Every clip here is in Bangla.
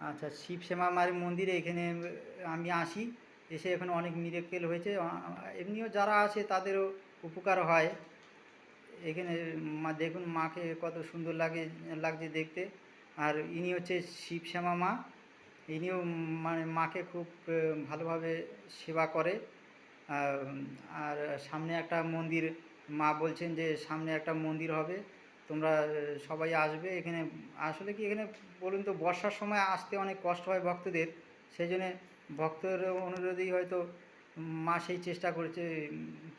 আচ্ছা শিব শ্যামা মায়ের মন্দিরে এখানে আমি আসি। এসে এখানে অনেক মিরেকেল হয়েছে। এমনিও যারা আসে তাদেরও উপকার হয়। এখানে মা, দেখুন মাকে কত সুন্দর লাগে, লাগছে দেখতে। আর ইনি হচ্ছে শিব শ্যামা মা ইনিও মানে মাকে খুব ভালোভাবে সেবা করে। আর সামনে একটা মন্দির, মা বলছেন যে সামনে একটা মন্দির হবে। তোমরা সবাই আসবে এখানে। আসলে কি এখানে বলুন তো বর্ষার সময় আসতে অনেক কষ্ট হয় ভক্তদের সেই জন্যে ভক্তর অনুরোধেই হয়তো মা সেই চেষ্টা করেছে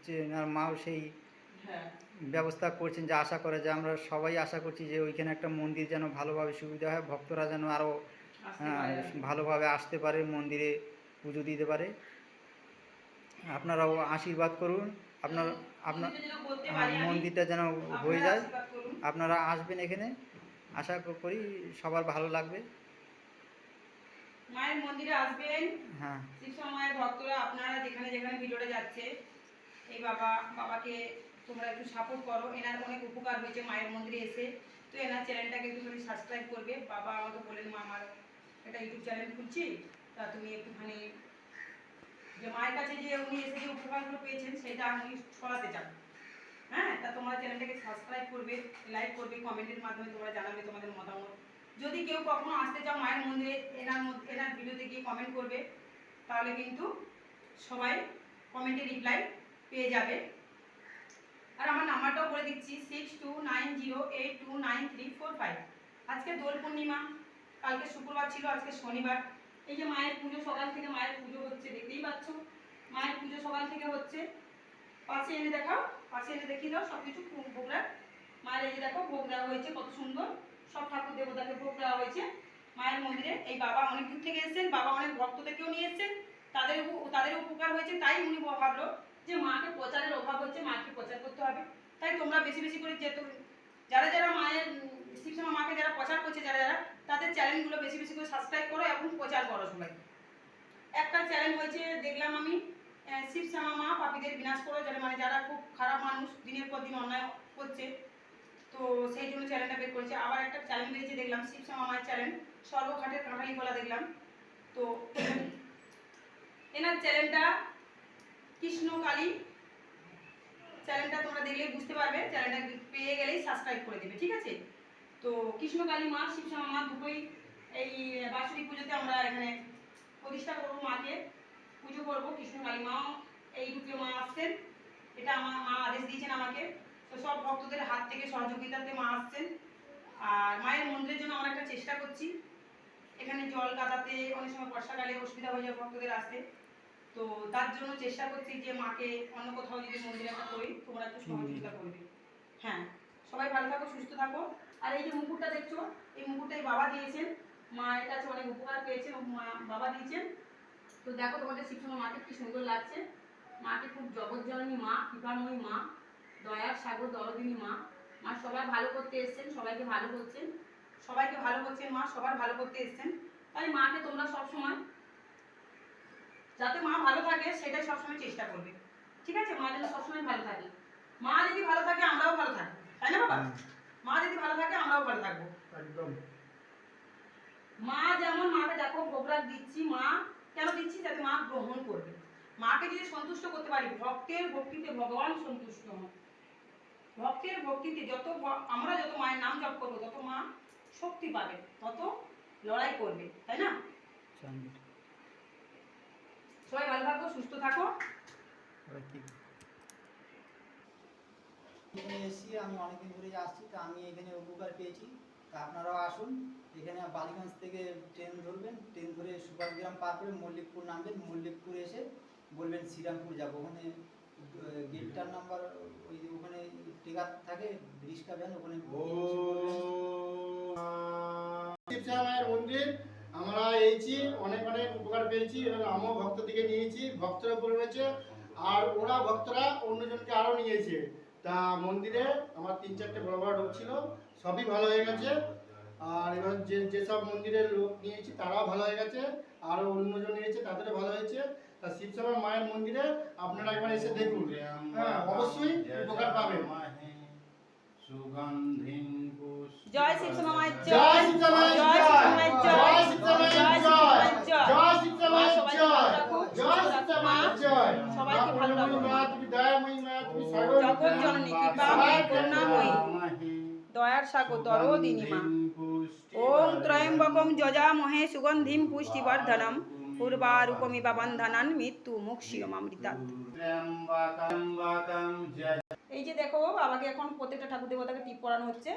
যে আর মাও সেই হ্যাঁ। ব্যবস্থা করছেন যে আশা করে যে আমরা সবাই আশা করছি যে ওইখানে একটা মন্দির যেন ভালোভাবে সুবিধা হয় ভক্তরা যেন আরও। ভালোভাবে আসতে পারে মন্দিরে পুজো দিতে পারে। আপনারাও আশীর্বাদ করুন। আপনার আপনার মন্দিরটা যেন হ্যাঁ, হয়ে যায়। আপনারা আসবেন এখানে আশা করি সবার ভালো লাগবে। মায়ের মন্দিরে আসবেন। হ্যাঁ। শিবসমা মায়ের ভক্তরা আপনারা যেখানে যেখানে ভিডিওটা যাচ্ছে এই বাবা বাবাকে তোমরা একটু সাপোর্ট করো। এনার অনেক উপকার হয়েছে মায়ের মন্দিরে এসে। তো এনার চ্যানেলটাকে একটুখানি সাবস্ক্রাইব করবে। বাবা আমাকে বলেন মা আমার একটা ইউটিউব চ্যানেল খুলছি। তা তুমি একটুখানি যে মায়ের কাছে যে উনি এসে যে উপকারগুলো পেয়েছেন, সেটা উনি ছড়াতে চান হ্যাঁ তা তোমরা চ্যানেলটাকে সাবস্ক্রাইব করবে লাইক করবে কমেন্টের মাধ্যমে তোমরা জানাবে তোমাদের মতামত। যদি কেউ কখনো আসতে চাও মায়ের মন্দিরে, এনার মধ্যে, এনার ভিডিওতে গিয়ে কমেন্ট করবে, তাহলে কিন্তু সবাই কমেন্টে রিপ্লাই পেয়ে যাবে। আর আমার নাম্বারটাও বলে দিচ্ছি six two nine zero eight two nine three four five আজকে দোল পূর্ণিমা, কালকে শুক্রবার ছিল, আজকে শনিবার। এই যে মায়ের পুজো সকাল থেকে মায়ের পুজো হচ্ছে, দেখতেই পাচ্ছ? মায়ের পুজো সকাল থেকে হচ্ছে। পাশে এনে দেখাও, পাশে এনে দেখিয়ে দাও সব কিছু ভোগরা। মায়ের এই যে দেখো, ভোগ দেওয়া হয়েছে, কত সুন্দর। সব ঠাকুর দেবতাকে ভোগ দেওয়া হয়েছে। মায়ের মন্দিরে, এই বাবা অনেক দূর থেকে এসেছেন, বাবা অনেক ভক্তদেরকেও নিয়ে এসেছেন। তাদের তাদের উপকার হয়েছে, তাই উনি ভাবলো যে মাকে প্রচারের অভাব হচ্ছে, মাকে প্রচার করতে হবে। তাই তোমরা বেশি বেশি করে যেহেতু যারা যারা মায়ের শিবসমা মাকে যারা প্রচার করছে, যারা যারা, তাদের চ্যানেলগুলো বেশি বেশি করে সাবস্ক্রাইব করো এবং প্রচার করো সবাই। একটা চ্যানেল হয়েছে, দেখলাম আমি শিবশ্যামা মা, পাপীদের বিনাশ করো, যারা মানে যারা খুব খারাপ মানুষ, দিনের পর দিন অন্যায় করছে, তো সেই জন্য চ্যানেলটা বের করেছে। আবার একটা চ্যানেল বেরিয়েছে, দেখলাম শিবশ্যামা মায়ের চ্যানেল সর্বঘাটের কাঁঠালি গলা দেখলাম। তো এনার চ্যানেলটা কৃষ্ণকালী চ্যানেলটা তোমরা দেখলেই বুঝতে পারবে চ্যানেলটা পেয়ে গেলেই সাবস্ক্রাইব করে দেবে, ঠিক আছে? তো কৃষ্ণকালী মা শিবশ্যামা মা দুটোই এই বাৎসরিক পুজোতে আমরা এখানে প্রতিষ্ঠা করব মাকে। পুজো করব কৃষ্ণকালী মাও এই রূপে মা আসছেন। এটা আমার মা আদেশ দিয়েছেন আমাকে। তো সব ভক্তদের হাত থেকে সহযোগিতাতে মা আসছেন। আর মায়ের মন্দিরের জন্য আমরা একটা চেষ্টা করছি। এখানে জল কাদাতে অনেক সময় বর্ষাকালে অসুবিধা হয়ে যায় ভক্তদের আসতে। তো তার জন্য চেষ্টা করছি যে মাকে অন্য কোথাও যদি মন্দিরে একটা করি, তোমরা একটু সহযোগিতা করবে হ্যাঁ সবাই ভালো থাকো, সুস্থ থাকো। আর এই যে মুকুটটা দেখছ, এই মুকুটটাই বাবা দিয়েছেন। মায়ের কাছে অনেক উপকার পেয়েছেন বাবা দিয়েছেন। তো দেখো তোমাদের শিক্ষণ মাকে কি সুন্দর লাগছে। মাকে খুব জগৎজননী মা, কৃপাময়ী মা, দয়ার সাগর দরদিনী মা। মা সবাই ভালো করতে এসেছেন, সবাইকে ভালো করছেন সবাইকে ভালো করছেন মা, সবার ভালো করতে এসেছেন। তাই মাকে তোমরা সবসময়, যাতে মা ভালো থাকে, সেটাই সবসময় চেষ্টা করবে। ঠিক আছে? মা যেন সবসময় ভালো থাকে। মা যদি ভালো থাকে, আমরাও ভালো থাকি। তাই না বাবা। মা যদি ভালো থাকে আমরাও ভালো থাকব। একদম। মা যেমন মাকে দেখো ভোগরাগ দিচ্ছি মা কেন দিচ্ছি? যাতে মা গ্রহণ করবে। মাকে যদি সন্তুষ্ট করতে পারি ভক্তের ভক্তিতে ভগবান সন্তুষ্ট হন। ভক্তের ভক্তিতে যত আমরা যত মায়ের নাম জপ করব তত মা শক্তি পাবে তত লড়াই করবে তাই না? সবাই ভালো থাকো সুস্থ থাকো। এখানে এসেছি আমি অনেকদিন ধরেই আসছি তা আমি এখানে উপকার পেয়েছি। তা আপনারাও আসুন এখানে বালিগঞ্জ থেকে ট্রেন ধরবেন ট্রেন ধরে সুপারগ্রাম পার করে মল্লিকপুর নামবেন মল্লিকপুর এসে বলবেন শ্রীরামপুর যাব। ওখানে গেটটার নাম্বার ওই যে ওখানে টিকার থাকে রিক্সা ভ্যান ওখানে মন্দির আমরা এইছি অনেক অনেক উপকার পেয়েছি এবং আমিও ভক্ত থেকে নিয়েছি ভক্তরা রয়েছে আর ওরা ভক্তরা অন্যজনকে আরও নিয়েছে। তা মন্দিরে আমার তিন চারটে বড় বড় রোগ ছিল সবই ভালো হয়ে গেছে। আর এবার যে যেসব মন্দিরের লোক নিয়েছি তারাও ভালো হয়ে গেছে আরও অন্যজন নিয়েছে তাদেরও ভালো হয়েছে। তা শিবশ্যামা মায়ের মন্দিরে আপনারা একবার এসে দেখুন। হ্যাঁ অবশ্যই উপকার পাবেন। জয় মায়ের জয়। মায়ের জয় জয়। জয় শিবশ্যামা মায়ের জয় করুণাময়ী দয়ার সাগর দরদিনী মা ওম ত্রয়ম্বকম যজামহে সুগন্ধিম পুষ্টিবর্ধনম। পূর্বারূপমিব বন্ধনান মৃত্যু মুক্ষিয়মামৃতাৎ এই যে দেখো বাবাকে এখন প্রত্যেকটা ঠাকুর দেবতাকে টিপ পরানো হচ্ছে।